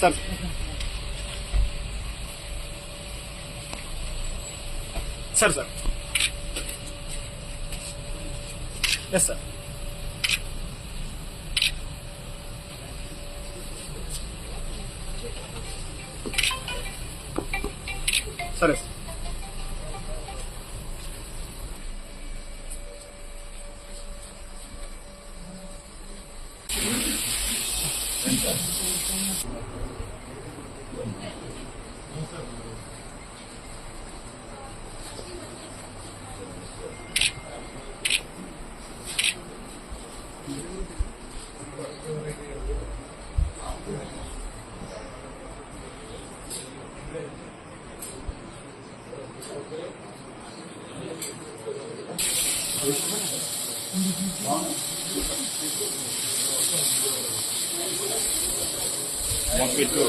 Sir sir sir yes sir సరే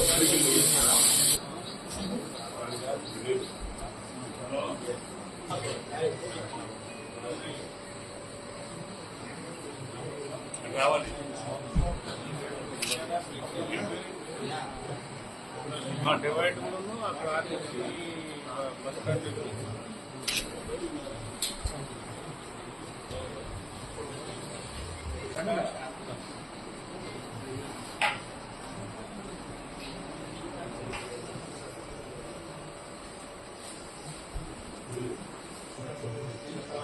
sir రావాలి divide అక్కడ RTC bus stand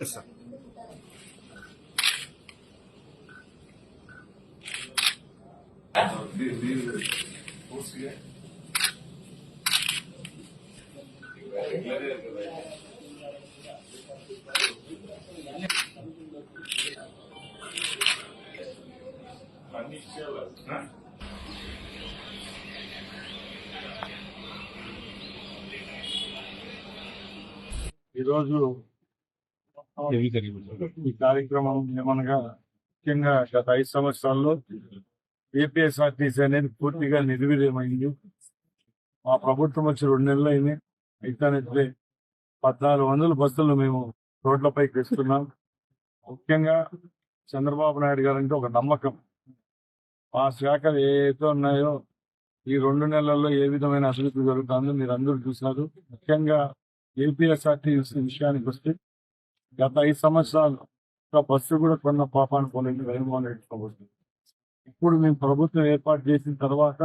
yes sir ఈరోజు ఈ కార్యక్రమం ఏమనగా ముఖ్యంగా గత ఐదు సంవత్సరాల్లో ఏపీఎస్ఆర్టీసీ అనేది పూర్తిగా నిర్వీర్యమైంది. మా ప్రభుత్వం వచ్చి రెండు నెలలు అయింది. అయితే పద్నాలుగు వందల బస్సులు మేము రోడ్లపైకి తెస్తున్నాం ముఖ్యంగా చంద్రబాబు నాయుడు గారు అంటే ఒక నమ్మకం. మా శాఖలు ఏవైతే ఉన్నాయో ఈ రెండు నెలల్లో ఏ విధమైన అభివృద్ధి జరుగుతుందో మీరు అందరూ చూశారు ముఖ్యంగా ఏపీఎస్ఆర్టీసీ విషయానికి వస్తే గత ఐదు సంవత్సరాలు బస్సు కూడా కొన్న పాపాన్ని పోలేదు జగన్మోహన్ రెడ్డి ప్రభుత్వం ఇప్పుడు మేము ప్రభుత్వం ఏర్పాటు చేసిన తర్వాత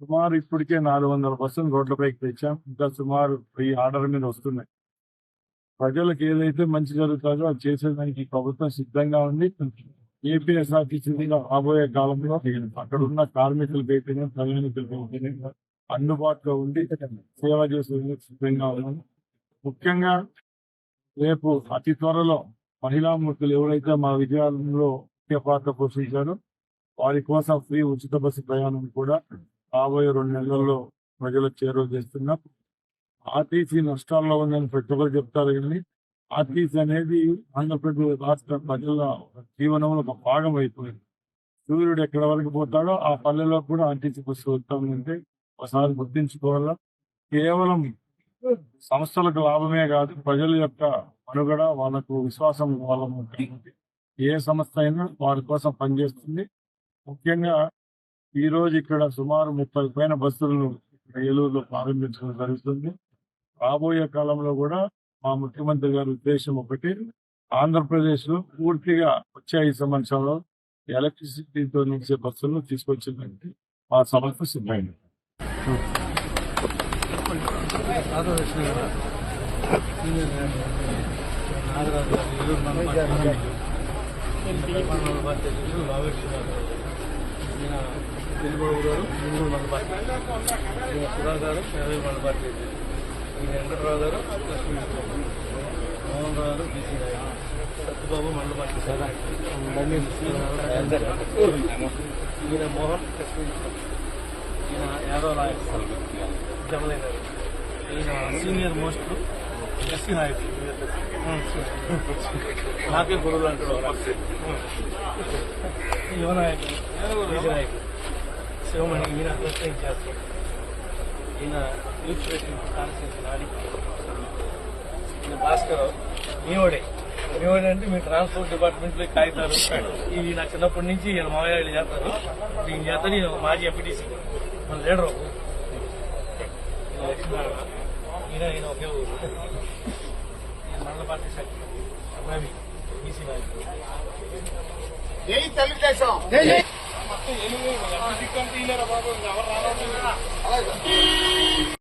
సుమారు ఇప్పటికే నాలుగు వందల బస్సులు రోడ్లపైకి తెచ్చాం. ఇంకా సుమారు ఈ ఆర్డర్ మీద వస్తున్నాయి. ప్రజలకు ఏదైతే మంచి జరుగుతుందో అది చేసేదానికి ప్రభుత్వం సిద్ధంగా ఉంది. ఏపీఎస్ఆర్టీసీ రాబోయే కాలంలో అక్కడ ఉన్న కార్మికులకు అయితేనే ప్రయాణికులకు అయితేనే అందుబాటులో ఉండి సేవ చేసే సిద్ధంగా ఉన్నాము ముఖ్యంగా రేపు అతి త్వరలో మహిళా మూర్తులు ఎవరైతే మా విజయాలయంలో ముఖ్య పాత్ర పోషించారో వారి కోసం ఫ్రీ ఉచిత బస్సు ప్రయాణం కూడా రాబోయే రెండు నెలల్లో ప్రజలకు చేరువ చేస్తున్నాం. ఆర్టీసీ నష్టాల్లో ఉందని ప్రతి ఒక్కరు చెప్తారు కానీ ఆర్టీసీ అనేది ఆంధ్రప్రదేశ్ రాష్ట్ర ప్రజల జీవనంలో ఒక భాగం అయిపోయింది. సూర్యుడు ఎక్కడ వరకు పోతాడో ఆ పల్లెలో కూడా ఆర్టీసీ బస్సు వస్తామంటే ఒకసారి గుర్తించుకోవాలా? కేవలం సంస్థలకు లాభమే కాదు ప్రజల యొక్క మనుగడ వాళ్ళకు విశ్వాసం వాళ్ళ ఏ సంస్థ అయినా వారి కోసం పనిచేస్తుంది. ముఖ్యంగా ఈ రోజు ఇక్కడ సుమారు ముప్పై పైన బస్సులను ఏలూరులో ప్రారంభించడం జరుగుతుంది. రాబోయే కాలంలో కూడా మా ముఖ్యమంత్రి గారి ఉద్దేశం ఒకటి ఆంధ్రప్రదేశ్లో పూర్తిగా వచ్చే ఐదు సంవత్సరాల్లో ఎలక్ట్రిసిటీతో నిలిచే బస్సులను తీసుకొచ్చిందంటే మా సంస్థ సిద్ధమైంది. తెలుగుబాబు గారు మూడు మంది పార్టీ ఈయన సుధా గారు ఇరవై మంది పార్టీ ఈయన వెంకటరావు గారు లక్ష్మీ మోహన్ రావు గారు బీసీ నాయకులు సత్యబాబు మండల పార్టీ ఈయన మోహన్ లక్ష్మీ ఈయన యాదవ్ నాయక్ జమలయ్య గారు ఈయన సీనియర్ మోస్ట్ ఎస్సీ నాయకులు నాకే గురువులు అంటాడు యువ నాయకులు బీసీ నాయకులు శివమణి ఈయన ప్రశ్న చేస్తాడు ఈయన యూత్ కాన్స్టిట్యూన్సీ నాడి ఈయన భాస్కర్ మీవాడే. మీవాడే అంటే మీ ట్రాన్స్పోర్ట్ డిపార్ట్మెంట్లో కాగితాలు ఇవి నా చిన్నప్పటి నుంచి ఈయన మామయ్య చేస్తారు ఈయన చేస్తారు ఈయన మాజీ ఎంపీటీసీ. మన లీడరు. ఈయన ఈయన ఈయన ఒకే ఊరు ఈయన మండల పార్టీ అబ్బాయి బీసీ నాయకులు జై తెలుగుదేశం. మొత్తం ఎనిమిది ఎంపీ కంటే ఈయనరా బాబు ఎవరు రావాలి